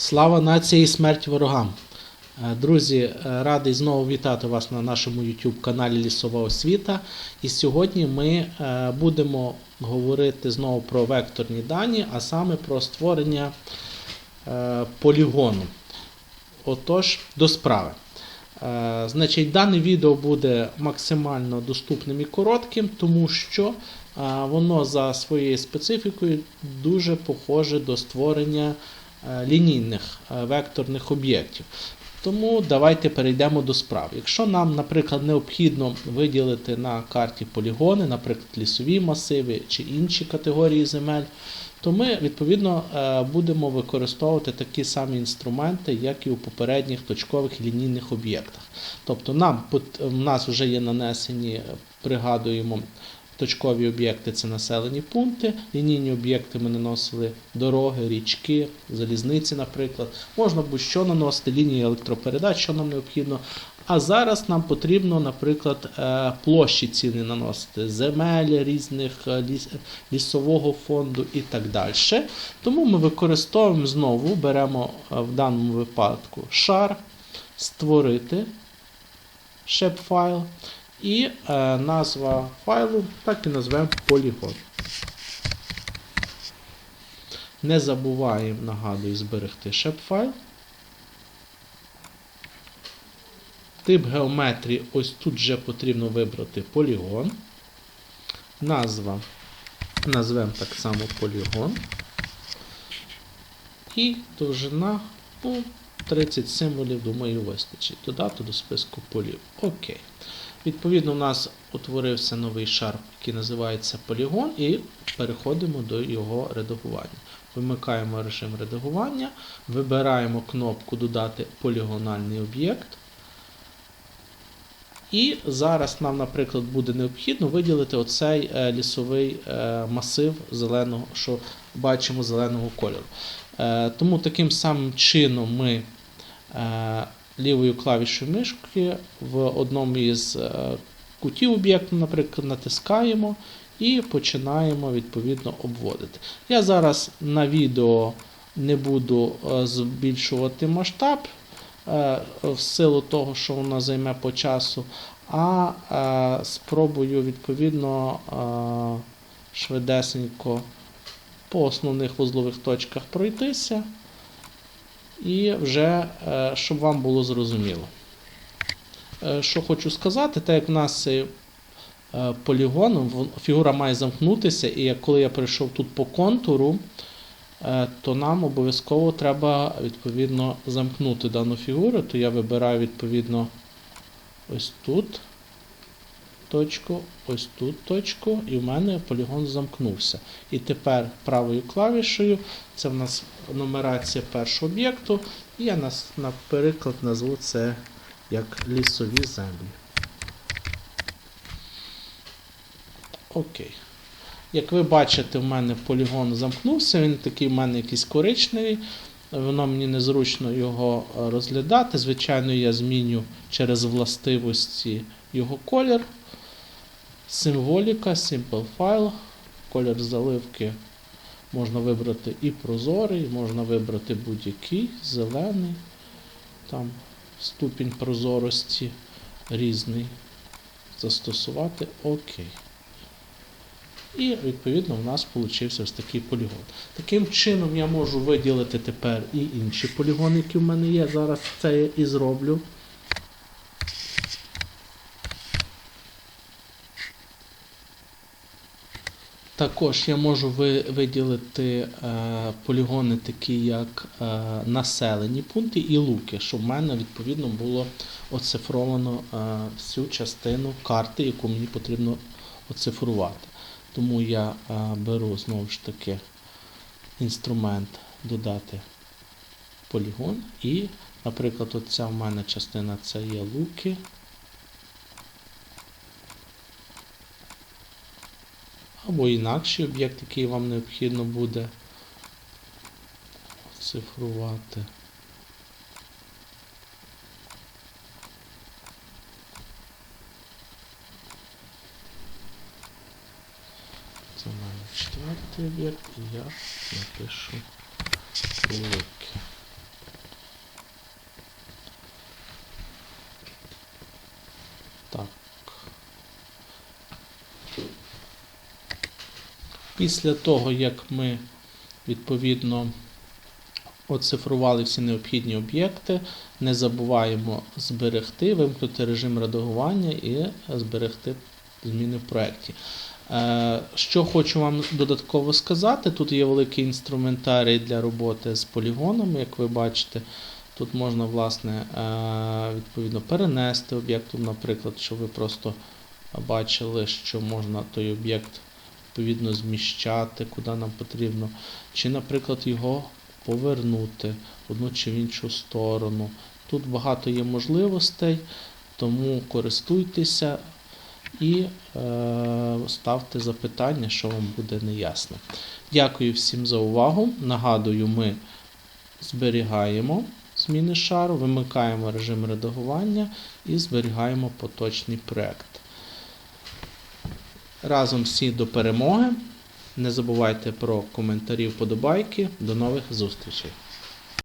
Слава нації і смерть ворогам! Е, Друзі, е, радий знову вітати вас на нашому YouTube каналі Лісова освіта. І сьогодні ми е, будемо говорити знову про векторні дані, а саме про створення полігону. Отож, до справи. Значить, дане відео буде максимально доступним і коротким, тому що воно за своєю специфікою дуже похоже до створення лінійних е, векторних об'єктів. Тому давайте перейдемо до справ. Якщо нам, наприклад, необхідно виділити на карті полігони, наприклад, лісові масиви чи інші категорії земель, то ми відповідно е, будемо використовувати такі самі інструменти, як і у попередніх точкових лінійних об'єктах. Тобто нам в нас вже є нанесені, е, пригадуємо, точкові об'єкти це населені пункти, лінійні об'єкти ми наносили дороги, річки, залізниці, наприклад. Можна будь-що наносити, лінії електропередач, що нам необхідно. А зараз нам потрібно, наприклад, е, площі ціни наносити, земель різних е, ліс- лісового фонду і так далі. Тому ми використовуємо знову, беремо е, в даному випадку шар, створити шеп-файл. І е, назва файлу так і назвемо полігон. Не забуваємо, нагадую, зберегти шеп-файл. Тип геометрії ось тут вже потрібно вибрати полігон. Назва назвемо так само полігон. І довжина ну, 30 символів, думаю, вистачить. Додати до списку полів. Окей. Відповідно, у нас утворився новий шар, який називається полігон, і переходимо до його редагування. Вимикаємо режим редагування, вибираємо кнопку Додати полігональний об'єкт. І зараз нам, наприклад, буде необхідно виділити оцей е, лісовий е, масив зеленого, що бачимо зеленого кольору. Е, тому таким самим чином ми лівою клавішою мишки в одному із е, кутів об'єкту, наприклад, натискаємо і починаємо відповідно обводити. Я зараз на відео не буду е, збільшувати масштаб е, в силу того, що воно займе по часу, а спробую відповідно швидесенько по основних вузлових точках пройтися. І вже, е, щоб вам було зрозуміло. Е, Що хочу сказати, так як в нас цей е, полігон, фігура має замкнутися, і коли я прийшов тут по контуру, то нам обов'язково треба відповідно замкнути дану фігуру, то я вибираю відповідно ось тут точку, ось тут точку, і в мене полігон замкнувся. І тепер правою клавішею, це в нас нумерація першого об'єкту, і я, нас, наприклад, назву це як лісові землі. Окей. Як ви бачите, в мене полігон замкнувся, він такий в мене якийсь коричневий. Воно мені незручно його е, розглядати. Звичайно, я зміню через властивості його колір. Символіка, Simple File. Колір заливки можна вибрати і прозорий, можна вибрати будь-який, зелений. Там ступінь прозорості різний. Застосувати ОК. І відповідно в нас вийшов ось такий полігон. Таким чином я можу виділити тепер і інші полігони, які в мене є. Зараз це я і зроблю. Також я можу виділити е, полігони, такі як е, населені пункти і луки, щоб в мене відповідно було оцифровано е, всю частину карти, яку мені потрібно оцифрувати. Тому я беру знову ж таки інструмент додати полігон. І, наприклад, оця в мене частина це є луки. або інакший об'єкт, який вам необхідно буде цифрувати. Це в четвертий об'єкт і я напишу великий. Так, Після того, як ми відповідно оцифрували всі необхідні об'єкти, не забуваємо зберегти, вимкнути режим редагування і зберегти зміни в проєкті. Е, Що хочу вам додатково сказати, тут є великий інструментарій для роботи з полігонами, як ви бачите. Тут можна, власне, е, відповідно перенести об'єкт, наприклад, щоб ви просто бачили, що можна той об'єкт відповідно зміщати, куди нам потрібно, чи, наприклад, його повернути в одну чи в іншу сторону. Тут багато є можливостей, тому користуйтеся і е, ставте запитання, що вам буде неясно. Дякую всім за увагу. Нагадую, ми зберігаємо зміни шару, вимикаємо режим редагування і зберігаємо поточний проект. Разом всі до перемоги. Не забувайте про коментарі, вподобайки. До нових зустрічей!